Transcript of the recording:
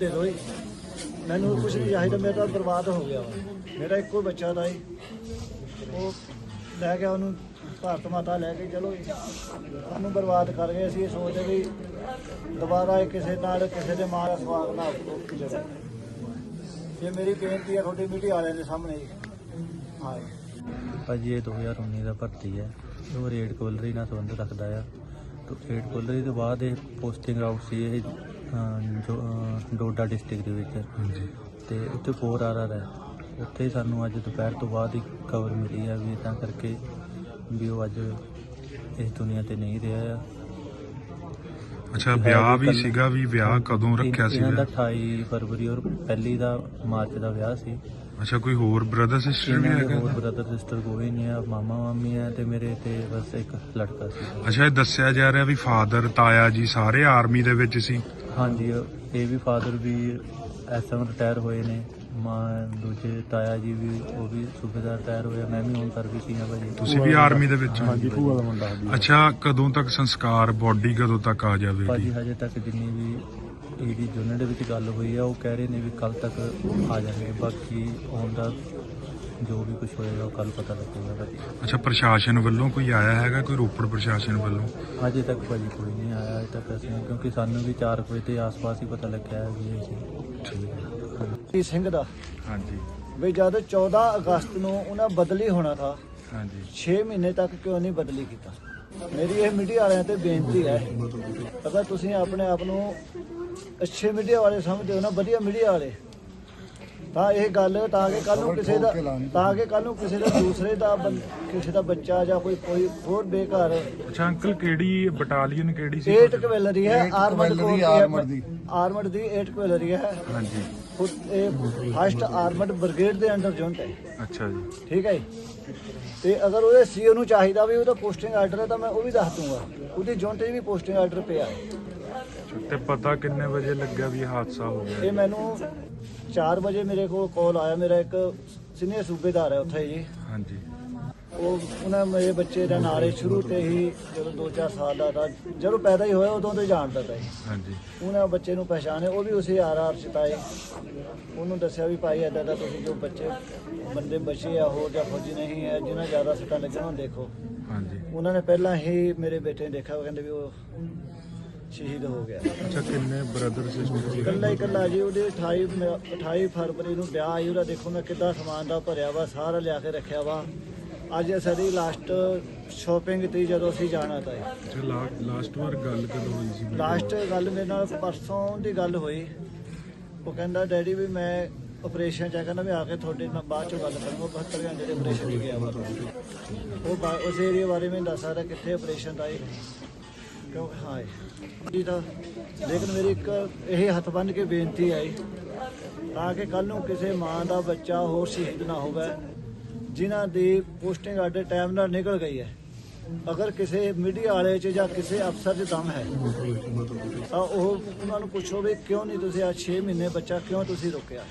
ਦੇ ਦਿਓ ਮੈਨੂੰ ਕੁਝ ਨਹੀਂ ਚਾਹੀਦਾ, ਮੇਰਾ ਤਾਂ ਬਰਬਾਦ ਹੋ ਗਿਆ ਵਾ। ਮੇਰਾ ਇੱਕੋ ਬੱਚਾ ਦਾ ਜੀ। ਉਹ ਲੈ ਗਿਆ ਉਹਨੂੰ, ਭਾਰਤ ਮਾਤਾ ਲੈ ਕੇ ਚਲੋ ਜੀ। ਉਹਨੂੰ ਬਰਬਾਦ ਕਰ ਗਏ ਅਸੀਂ, ਇਹ ਸੋਚਦੇ ਵੀ ਦੁਬਾਰਾ ਇਹ ਕਿਸੇ ਨਾਲ, ਕਿਸੇ ਦੇ ਮਾਂ ਦਾ ਸਵਾਗ ਨਾ ਹੋਵੇ ਇਹ ਮੇਰੀ ਬੇਨਤੀ ਹੈ ਤੁਹਾਡੀ ਮੀਡੀਆ ਵਾਲਿਆਂ ਦੇ ਸਾਹਮਣੇ ਜੀ। ਹਾਂ ਜੀ। ਭਾਜੀ, ਇਹ 2019 ਦਾ ਭਰਤੀ ਹੈ। ਉਹ ਰੇਡ ਕੋਲਰੀ ਨਾਲ ਸੰਬੰਧ ਰੱਖਦਾ ਆ। ਤੋਂ ਰੇਡ ਕੋਲਰੀ ਤੋਂ ਬਾਅਦ ਇਹ ਪੋਸਟਿੰਗ ਆਊਟ ਸੀ, ਇਹ ਜੋ ਡੋਡਾ ਡਿਸਟ੍ਰਿਕਟ ਦੇ ਵਿੱਚ। ਹਾਂਜੀ। ਤੇ ਉੱਥੇ 4 ਆਰ ਆਰ ਹੈ ਉੱਥੇ ਸਾਨੂੰ ਅੱਜ ਦੁਪਹਿਰ ਤੋਂ ਬਾਅਦ ਹੀ ਖਬਰ ਮਿਲੀ ਹੈ ਵੀ ਤਾਂ ਕਰਕੇ ਵੀ ਉਹ ਅੱਜ ਇਸ ਦੁਨੀਆ ਤੇ ਨਹੀਂ ਰਿਹਾ ਆ। ਅੱਛਾ ਵਿਆਹ ਵੀ ਸੀਗਾ ਵੀ ਵਿਆਹ ਕਦੋਂ ਰੱਖਿਆ ਸੀ ਇਹਨਾਂ ਦਾ 28 ਫਰਵਰੀ ਔਰ ਪਹਿਲੀ ਦਾ ਮਾਰਚ ਦਾ ਵਿਆਹ ਸੀ। ਅੱਛਾ ਕੋਈ ਹੋਰ ਬ੍ਰਦਰ ਸਿਸਟਰ ਵੀ ਇਹਨਾਂ ਦੇ ਹੈਗਾ ਹੋਰ ਬ੍ਰਦਰ ਸਿਸਟਰ ਕੋਈ ਨਹੀਂ ਆ ਮਾਮਾ ਮਾਮੀ ਹੈ ਤੇ ਮੇਰੇ ਤੇ ਬਸ ਇੱਕ ਲੜਕਾ ਸੀ। ਅੱਛਾ ਇਹ ਦੱਸਿਆ ਜਾ ਰਿਹਾ ਵੀ ਫਾਦਰ ਤਾਇਆ ਜੀ ਸਾਰੇ ਆਰਮੀ ਦੇ ਵਿੱਚ ਸੀ। ਹਾਂਜੀ ਇਹ ਵੀ ਫਾਦਰ ਵੀ ਐਸਐਮ ਰਿਟਾਇਰ ਹੋਏ ਨੇ। ਮਾਂ ਦੂਜੇ ਤਾਇਆ ਜੀ ਵੀ ਉਹ ਵੀ ਸੂਬੇਦਾਰ ਰਿਟਾਇਰ ਹੋਇਆ ਮੈਂ ਵੀ ਹੁਣ ਸਰਵਿਸ ਹੀ ਆ ਭਾਜੀ। ਤੁਸੀਂ ਵੀ ਆਰਮੀ ਦੇ ਵਿੱਚ ਹੋ? ਹਾਂਜੀ ਭੂਆ ਦਾ ਮੁੰਡਾ ਅੱਛਾ ਕਦੋਂ ਤੱਕ ਸੰਸਕਾਰ ਬੋਡੀ ਕਦੋਂ ਤੱਕ ਆ ਭਾਜੀ ਜਾਵੇਗੀ ਹਜੇ ਤੱਕ ਜਿੰਨੀ ਵੀ ਇਹਦੀ ਯੂਨਿਟ ਦੇ ਵਿੱਚ ਗੱਲ ਹੋਈ ਆ ਉਹ ਕਹਿ ਰਹੇ ਨੇ ਵੀ ਕੱਲ ਤੱਕ ਆ ਜਾਣਗੇ। ਬਾਕੀ ਆਉਣ ਦਾ ਜੋ ਵੀ ਕੁਝ ਹੋਏਗਾ ਉਹ ਕੱਲ ਪਤਾ ਲੱਗੇਗਾ ਭਾਜੀ। ਅੱਛਾ ਪ੍ਰਸ਼ਾਸਨ ਵੱਲੋਂ ਕੋਈ ਆਇਆ ਹੈਗਾ ਕੋਈ ਰੋਪੜ ਪ੍ਰਸ਼ਾਸਨ ਵੱਲੋਂ? ਹਜੇ ਤੱਕ ਭਾਜੀ ਕੋਈ ਨਹੀਂ ਆਇਆ ਅਜੇ ਤੱਕ ਅਸੀਂ ਕਿਉਂਕਿ ਸਾਨੂੰ ਵੀ 4 ਵਜੇ ਦੇ ਆਸ-ਪਾਸ ਹੀ ਪਤਾ ਲੱਗਿਆ ਹੈ ਵੀ ਇਹ ਸੀ ਜੀ ਸਿੰਘ ਦਾ। ਹਾਂਜੀ। ਵੀ ਜਦ 14 ਅਗਸਤ ਨੂੰ ਉਹਨਾਂ ਬਦਲੀ ਹੋਣਾ ਥਾ ਹਾਂਜੀ। 6 ਮਹੀਨੇ ਤੱਕ ਕਿਉਂ ਨਹੀਂ ਬਦਲੀ ਕੀਤਾ? ਮੇਰੀ ਇਹ ਮੀਡੀਆ ਵਾਲਿਆਂ ਤੇ ਬੇਨਤੀ ਹੈ ਅਗਰ ਤੁਸੀਂ ਆਪਣੇ ਆਪ ਨੂੰ ਅੱਛੇ ਮੀਡੀਆ ਵਾਲੇ ਸਮਝਦੇ ਹੋ ਨਾ ਵਧੀਆ ਮੀਡੀਆ ਵਾਲੇ। ਤਾਂ ਇਹ ਗੱਲ ਤਾਂ ਕਿ ਕੱਲ ਨੂੰ ਕਿਸੇ ਦਾ ਤਾਂ ਕਿ ਕੱਲ ਨੂੰ ਕਿਸੇ ਦਾ ਦੂਸਰੇ ਦਾ ਕਿਸੇ ਦਾ ਬੱਚਾ ਜਾਂ ਕੋਈ ਕੋਈ ਹੋਰ ਬੇਘਰ ਅੱਛਾ ਅੰਕਲ ਕਿਹੜੀ ਬਟਾਲੀਅਨ ਕਿਹੜੀ ਸੀ 8 ਕਵੈਲਰੀ ਹੈ ਆਰਮਡ ਦੀ ਆਰਮਡ ਦੀ। 8 ਕਵੈਲਰੀ ਹੈ। ਹਾਂਜੀ। ਖੁਦ ਇਹ ਫਸਟ ਆਰਮਡ ਬ੍ਰਿਗੇਡ ਦੇ ਅੰਡਰ ਜੁਨਟ ਹੈ। ਅੱਛਾ ਜੀ। ਠੀਕ ਹੈ ਜੀ। ਤੇ ਅਗਰ ਉਹਦੇ ਸੀਓ ਨੂੰ ਚਾਹੀਦਾ ਵੀ ਉਹਦਾ ਪੋਸਟਿੰਗ ਆਰਡਰ ਹੈ ਤਾਂ ਮੈਂ ਉਹ ਵੀ ਦੱਸ ਦੂੰਗਾ। ਉਹਦੀ ਜੁਨਟ 'ਚ ਵੀ ਪੋਸਟਿੰਗ ਆਰਡਰ ਪਿਆ ਹੈ। ਤੇ ਪਤਾ ਕਿੰਨੇ ਵਜੇ ਲੱਗਿਆ ਵੀ ਇਹ ਹਾਦਸਾ ਹੋ ਗਿਆ? ਇਹ ਮੈਨੂੰ 4 ਵਜੇ ਮੇਰੇ ਕੋਲ ਕਾਲ ਆਇਆ। ਮੇਰਾ ਇੱਕ ਸੀਨੀਅਰ ਸੂਬੇਦਾਰ ਹੈ ਉੱਥੇ ਜੀ। ਹਾਂਜੀ। ਉਹ ਉਹਨਾਂ ਮੇਰੇ ਬੱਚੇ ਦਾ ਨਾਲੇ ਸ਼ੁਰੂ ਤੇ ਹੀ ਜਦੋਂ 2-4 ਸਾਲ ਦਾ ਤਾਂ ਜਦੋਂ ਪੈਦਾ ਹੀ ਹੋਇਆ ਉਦੋਂ ਤੋਂ ਹੀ ਜਾਣਦਾ ਤਾ ਜੀ। ਹਾਂਜੀ। ਉਹਨਾਂ ਬੱਚੇ ਨੂੰ ਪਛਾਣੇ ਉਹ ਵੀ ਉਸੇ ਆਰ ਚਤਾਏ ਉਹਨੂੰ ਦੱਸਿਆ ਵੀ ਭਾਈ ਏਦਾਂ ਦਾ ਤੁਸੀਂ ਜੋ ਬੱਚੇ ਬੰਦੇ ਬਚੇ ਆ ਹੋਰ ਜਾਂ ਫੌਜੀ ਨਹੀਂ ਹੈ ਜਿਨ੍ਹਾਂ ਜ਼ਿਆਦਾ ਸੱਟਾਂ ਉਹ ਦੇਖੋ। ਹਾਂਜੀ। ਉਹਨਾਂ ਨੇ ਪਹਿਲਾਂ ਹੀ ਮੇਰੇ ਬੇਟੇ ਨੇ ਦੇਖਿਆ। ਉਹ ਕਹਿੰਦੇ ਵੀ ਉਹ ਸ਼ਹੀਦ ਹੋ ਗਿਆ। ਅੱਛਾ ਕਿੰਨੇ ਬ੍ਰਦਰ ਸਿਸਟਰ ਸੀ ਇਕੱਲਾ ਹੀ ਇਕੱਲਾ ਜੀ ਉਹਦੇ 28 ਮ- 28 ਫਰਵਰੀ ਨੂੰ ਵਿਆਹ ਆਈ ਉਹਦਾ ਦੇਖੋ ਮੈਂ ਕਿੱਦਾਂ ਸਮਾਨ ਦਾ ਭਰਿਆ ਵਾ ਸਾਰਾ ਲਿਆ ਕੇ ਰੱਖਿਆ ਵਾ। ਅੱਜ ਸਾਡੀ ਲਾਸਟ ਸ਼ਾਪਿੰਗ ਤੇ ਜਦੋਂ ਅਸੀਂ ਜਾਣਾ ਤਾਂ ਅੱਛਾ ਲਾਸਟ ਵਾਰ ਗੱਲ ਕਦੋਂ ਹੋਈ ਸੀ? ਲਾਸਟ ਗੱਲ ਮੇਰੇ ਨਾਲ ਪਰਸੋਂ ਦੀ ਗੱਲ ਹੋਈ। ਉਹ ਕਹਿੰਦਾ ਡੈਡੀ ਵੀ ਮੈਂ ਆਪਰੇਸ਼ਨ ਚ ਆ ਕਹਿੰਦਾ ਵੀ ਆ ਕੇ ਤੁਹਾਡੇ ਨਾਲ ਬਾਅਦ ਚੋਂ ਗੱਲ ਕਰਾਂਗਾ 72 ਘੰਟੇ ਦੇ ਆਪਰੇਸ਼ਨ ਚ ਗਿਆ ਵਾ। ਉਹ ਬਾ- ਉਸ ਏਰੀਆ ਬਾਰੇ ਮੈਨੂੰ ਦੱਸ ਸਕਦਾ ਕਿੱਥੇ ਆਪਰੇਸ਼ਨ ਦਾ ਹੈ ਕਿਉਂ? ਹਾਏ ਜੀ। ਤਾਂ, ਲੇਕਿਨ ਮੇਰੀ ਇੱਕ ਇਹ ਹੱਥ ਬੰਨ ਕੇ ਬੇਨਤੀ ਹੈ ਤਾਂ ਕਿ ਕੱਲ ਨੂੰ ਕਿਸੇ ਮਾਂ ਦਾ ਬੱਚਾ ਹੋਰ ਸ਼ਹੀਦ ਨਾ ਹੋਵੇ, ਜਿਨ੍ਹਾਂ ਦੀ ਪੋਸਟਿੰਗ ਆਡੇ ਟਾਈਮ ਨਾਲ ਨਿਕਲ ਗਈ ਹੈ। ਅਗਰ ਕਿਸੇ ਮੀਡੀਆ ਵਾਲੇ 'ਚ ਜਾਂ ਕਿਸੇ ਅਫਸਰ 'ਚ ਦਮ ਹੈ, ਤਾਂ ਉਹ ਉਹਨਾਂ ਨੂੰ ਪੁੱਛੋ ਵੀ ਕਿਉਂ ਨਹੀਂ ਤੁਸੀਂ ਆ 6 ਮਹੀਨੇ ਬੱਚਾ ਕਿਉਂ ਤੁਸੀਂ ਰੋਕਿਆ?